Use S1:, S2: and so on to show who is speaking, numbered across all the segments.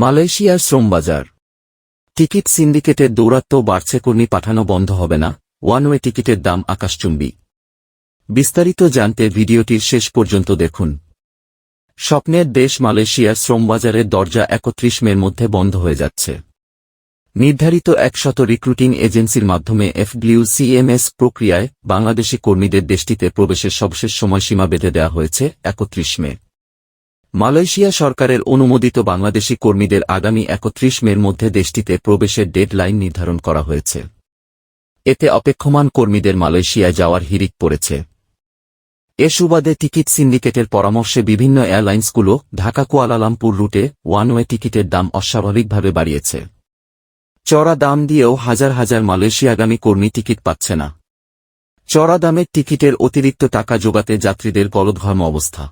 S1: মালয়েশিয়ার শ্রমবাজার। টিকিট সিন্ডিকেটের দৌরাত্ম্য বাড়ছে, কর্মী পাঠানো বন্ধ হবে না। ওয়ান ওয়ে টিকিটের দাম আকাশচুম্বী। বিস্তারিত জানতে ভিডিওটির শেষ পর্যন্ত দেখুন। স্বপ্নের দেশ মালয়েশিয়ার শ্রমবাজারের দরজা একত্রিশ মের মধ্যে বন্ধ হয়ে যাচ্ছে। নির্ধারিত একশত রিক্রুটিং এজেন্সির মাধ্যমে এফডব্লিউ সিএমএস প্রক্রিয়ায় বাংলাদেশি কর্মীদের দেশটিতে প্রবেশের সবশেষ সময়সীমা বেঁধে দেওয়া হয়েছে একত্রিশ মে। মালয়েশিয়া সরকারের অনুমোদিত বাংলাদেশি কর্মীদের আগামী একত্রিশ মের মধ্যে দেশটিতে প্রবেশের ডেডলাইন নির্ধারণ করা হয়েছে। এতে অপেক্ষমান কর্মীদের মালয়েশিয়ায় যাওয়ার হিরিক পড়েছে। এ সুবাদে টিকিট সিন্ডিকেটের পরামর্শে বিভিন্ন এয়ারলাইন্সগুলো ঢাকা কুয়ালালামপুর রুটে ওয়ান ওয়ে টিকিটের দাম অস্বাভাবিকভাবে বাড়িয়েছে। চড়া দাম দিয়েও হাজার হাজার মালয়েশিয়াগামী কর্মী টিকিট পাচ্ছে না। চড়া দামের টিকিটের অতিরিক্ত টাকা জোগাতে যাত্রীদের গলধর্ম অবস্থা।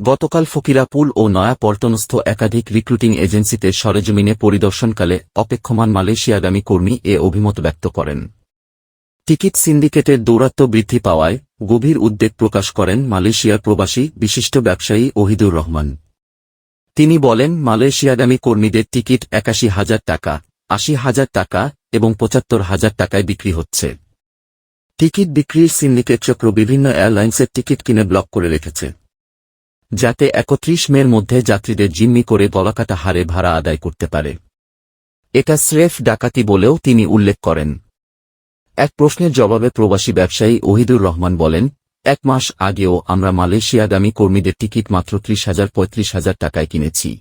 S1: গতকাল ফকিরাপুল ও নয়া পল্টনস্থ একাধিক রিক্রুটিং এজেন্সিতে সরেজমিনে পরিদর্শনকালে অপেক্ষমান মালয়েশিয়াগামী কর্মী এ অভিমত ব্যক্ত করেন। টিকিট সিন্ডিকেটের দৌরাত্ম্য বৃদ্ধি পাওয়ায় গভীর উদ্বেগ প্রকাশ করেন মালয়েশিয়ার প্রবাসী, বিশিষ্ট ব্যবসায়ী ওহিদুর রহমান। তিনি বলেন, মালয়েশিয়াগামী কর্মীদের টিকিট একাশি হাজার টাকা, আশি হাজার টাকা এবং পঁচাত্তর হাজার টাকায় বিক্রি হচ্ছে। টিকিট বিক্রির সিন্ডিকেট চক্র বিভিন্ন এয়ারলাইন্সের টিকিট কিনে ব্লক করে রেখেছে। যাতে একত্রিশ মের মধ্যে যাত্রীদের জিম্মি করে গলাকাটা হারে ভাড়া আদায় করতে পারে। এটা স্রেফ ডাকাতি বলেও তিনি উল্লেখ করেন। এক প্রশ্নের জবাবে প্রবাসী ব্যবসায়ী ওহিদুর রহমান বলেন, এক মাস আগেও আমরা মালয়েশিয়াগামী কর্মীদের টিকিট মাত্র ত্রিশ হাজার, পঁয়ত্রিশ হাজার টাকায় কিনেছি।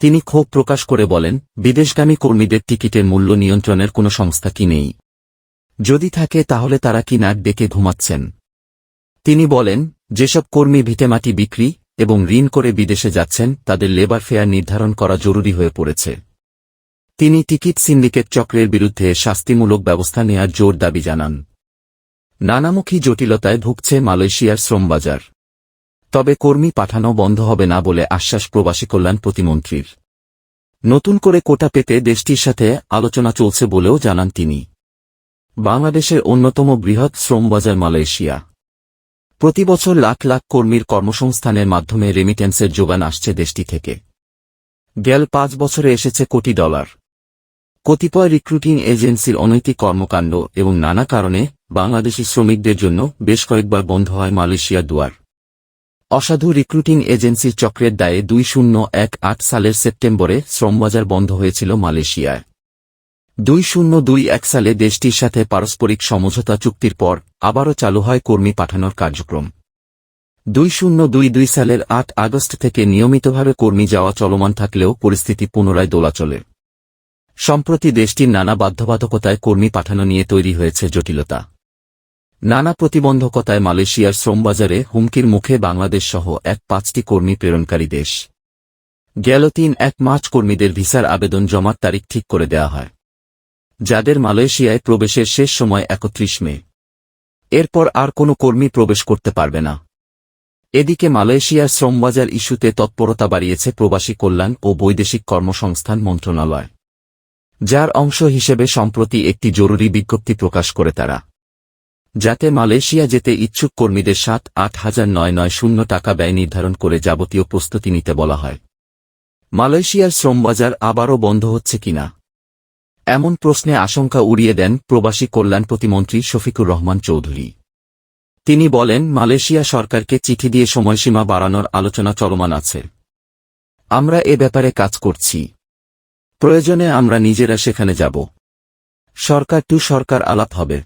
S1: তিনি ক্ষোভ প্রকাশ করে বলেন, বিদেশগামী কর্মীদের টিকিটের মূল্য নিয়ন্ত্রণের কোনো সংস্থা কি নেই। যদি থাকে তাহলে তারা কি নাক ডেকে ঘুমাচ্ছেন? তিনি বলেন যেসব কর্মী ভিটেমাটি বিক্রি এবং ঋণ করে বিদেশে যাচ্ছেন, তাদের লেবার ফেয়ার নির্ধারণ করা জরুরি হয়ে পড়েছে। তিনি টিকিট সিন্ডিকেট চক্রের বিরুদ্ধে শাস্তিমূলক ব্যবস্থা নেয়ার জোর দাবি জানান। নানামুখী জটিলতায় ভুগছে মালয়েশিয়ার শ্রমবাজার। তবে কর্মী পাঠানো বন্ধ হবে না বলে আশ্বাস প্রবাসী কল্যাণ প্রতিমন্ত্রীর। নতুন করে কোটা পেতে দেশটির সাথে আলোচনা চলছে বলেও জানান তিনি। বাংলাদেশের অন্যতম বৃহৎ শ্রমবাজার মালয়েশিয়া। প্রতিবছর লাখ লাখ কর্মীর কর্মসংস্থানের মাধ্যমে রেমিটেন্সের যোগান আসছে দেশটি থেকে। গেল পাঁচ বছরে এসেছে কোটি ডলার। কতিপয় রিক্রুটিং এজেন্সির অনৈতিক কর্মকাণ্ড এবং নানা কারণে বাংলাদেশি শ্রমিকদের জন্য বেশ কয়েকবার বন্ধ হয় মালয়েশিয়া দুয়ার। অসাধু রিক্রুটিং এজেন্সির চক্রের দায়ে দুই শূন্য এক আট সালের সেপ্টেম্বরে শ্রমবাজার বন্ধ হয়েছিল মালয়েশিয়ায়। দুই শূন্য দুই এক সালে দেশটির সাথে পারস্পরিক সমঝোতা চুক্তির পর আবারও চালু হয় কর্মী পাঠানোর কার্যক্রম। দুই শূন্য দুই দুই সালের আট আগস্ট থেকে নিয়মিতভাবে কর্মী যাওয়া চলমান থাকলেও পরিস্থিতি পুনরায় দোলাচলে সম্প্রতি দেশটির নানা বাধ্যবাধকতায় কর্মী পাঠানো নিয়ে তৈরি হয়েছে জটিলতা। নানা প্রতিবন্ধকতায় মালয়েশিয়ার শ্রমবাজারে হুমকির মুখে বাংলাদেশ সহ এক পাঁচটি কর্মী প্রেরণকারী দেশ। গেল তিন এক মার্চ কর্মীদের ভিসার আবেদন জমার তারিখ ঠিক করে দেওয়া হয়। যাদের মালয়েশিয়ায় প্রবেশের শেষ সময় একত্রিশ মে। এরপর আর কোনো কর্মী প্রবেশ করতে পারবে না। এদিকে মালয়েশিয়ার শ্রমবাজার ইস্যুতে তৎপরতা বাড়িয়েছে প্রবাসী কল্যাণ ও বৈদেশিক কর্মসংস্থান মন্ত্রণালয়, যার অংশ হিসেবে সম্প্রতি একটি জরুরি বিজ্ঞপ্তি প্রকাশ করে তারা। যাতে মালয়েশিয়া যেতে ইচ্ছুক কর্মীদের সাত আট হাজার নয় নয় শূন্য টাকা ব্যয় নির্ধারণ করে যাবতীয় প্রস্তুতি নিতে বলা হয়। মালয়েশিয়ার শ্রমবাজার আবারও বন্ধ হচ্ছে কিনা এমন প্রশ্নে আশঙ্কা উড়িয়ে দেন প্রবাসী কল্যাণ প্রতিমন্ত্রী শফিকুর রহমান চৌধুরী। তিনি বলেন, মালয়েশিয়া সরকারকে চিঠি দিয়ে সময়সীমা বাড়ানোর আলোচনা চলমান আছে। আমরা এ ব্যাপারে কাজ করছি। প্রয়োজনে আমরা নিজেরা সেখানে যাব। সরকার টু সরকার আলাপ হবে।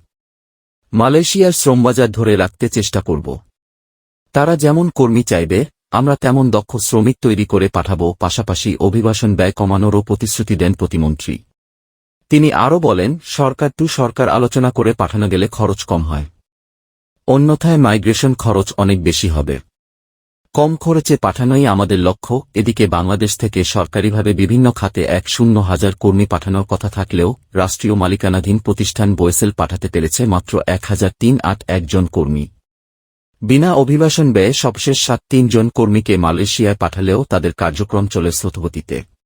S1: মালয়েশিয়ার শ্রমবাজার ধরে রাখতে চেষ্টা করব। তারা যেমন কর্মী চাইবে, আমরা তেমন দক্ষ শ্রমিক তৈরি করে পাঠাব, পাশাপাশি অভিবাসন ব্যয় কমানোরও প্রতিশ্রুতি দেন প্রতিমন্ত্রী। তিনি আরও বলেন, সরকার টু সরকার আলোচনা করে পাঠানো গেলে খরচ কম হয়। অন্যথায় মাইগ্রেশন খরচ অনেক বেশি হবে। কম খরচে পাঠানোই আমাদের লক্ষ্য, এদিকে বাংলাদেশ থেকে সরকারিভাবে বিভিন্ন খাতে এক শূন্য হাজার কর্মী পাঠানোর কথা থাকলেও রাষ্ট্রীয় মালিকানাধীন প্রতিষ্ঠান বয়েসেল পাঠাতে পেরেছে মাত্র এক হাজার তিন আট একজন কর্মী। বিনা অভিবাসন ব্যয়ে সবশেষ সাত তিনজন কর্মীকে মালয়েশিয়ায় পাঠালেও তাদের কার্যক্রম চলে স্রোতগতিতে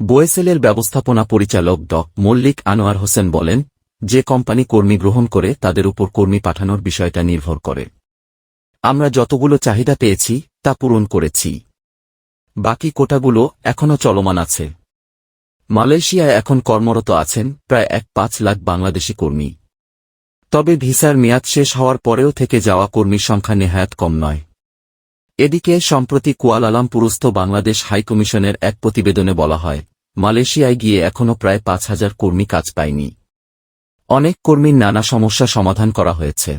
S1: বোয়েসেলের ব্যবস্থাপনা পরিচালক ড মল্লিক আনোয়ার হোসেন বলেন, যে কোম্পানি কর্মী গ্রহণ করে তাদের উপর কর্মী পাঠানোর বিষয়টা নির্ভর করে। আমরা যতগুলো চাহিদা পেয়েছি, তা পূরণ করেছি। বাকি কোটাগুলো এখনও চলমান আছে। মালয়েশিয়ায় এখন কর্মরত আছেন প্রায় এক পাঁচ লাখ বাংলাদেশি কর্মী। তবে ভিসার মেয়াদ শেষ হওয়ার পরেও থেকে যাওয়া কর্মীর সংখ্যা নেহায়াত কম নয়। এদিকে, সম্প্রতি কুয়ালালামপুরস্থ বাংলাদেশ হাইকমিশনের এক প্রতিবেদনে বলা হয়, মালয়েশিয়ায় গিয়ে এখনও প্রায় পাঁচ হাজার কর্মী কাজ পায়নি। অনেক কর্মীর নানা সমস্যা সমাধান করা হয়েছে।